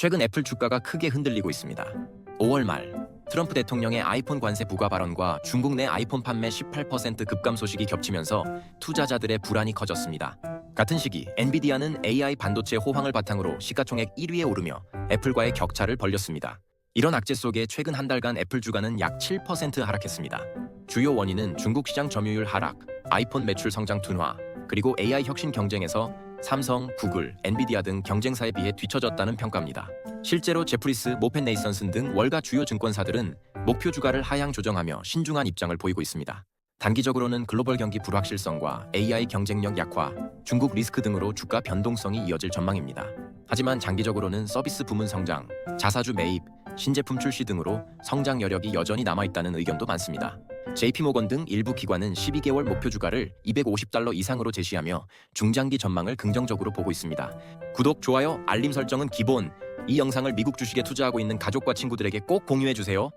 최근 애플 주가가 크게 흔들리고 있습니다. 5월 말 트럼프 대통령의 아이폰 관세 부과 발언과 중국 내 아이폰 판매 18% 급감 소식이 겹치면서 투자자들의 불안이 커졌습니다. 같은 시기 엔비디아는 AI 반도체 호황을 바탕으로 시가총액 1위에 오르며 애플과의 격차를 벌렸습니다. 이런 악재 속에 최근 한 달간 애플 주가는 약 7% 하락했습니다. 주요 원인은 중국 시장 점유율 하락, 아이폰 매출 성장 둔화, 그리고 AI 혁신 경쟁에서 삼성, 구글, 엔비디아 등 경쟁사에 비해 뒤처졌다는 평가입니다. 실제로 제프리스, 모펜 네이선슨 등 월가 주요 증권사들은 목표 주가를 하향 조정하며 신중한 입장을 보이고 있습니다. 단기적으로는 글로벌 경기 불확실성과 AI 경쟁력 약화, 중국 리스크 등으로 주가 변동성이 이어질 전망입니다. 하지만 장기적으로는 서비스 부문 성장, 자사주 매입, 신제품 출시 등으로 성장 여력이 여전히 남아있다는 의견도 많습니다. JP모건 등 일부 기관은 12개월 목표 주가를 250달러 이상으로 제시하며 중장기 전망을 긍정적으로 보고 있습니다. 구독, 좋아요, 알림 설정은 기본. 이 영상을 미국 주식에 투자하고 있는 가족과 친구들에게 꼭 공유해 주세요.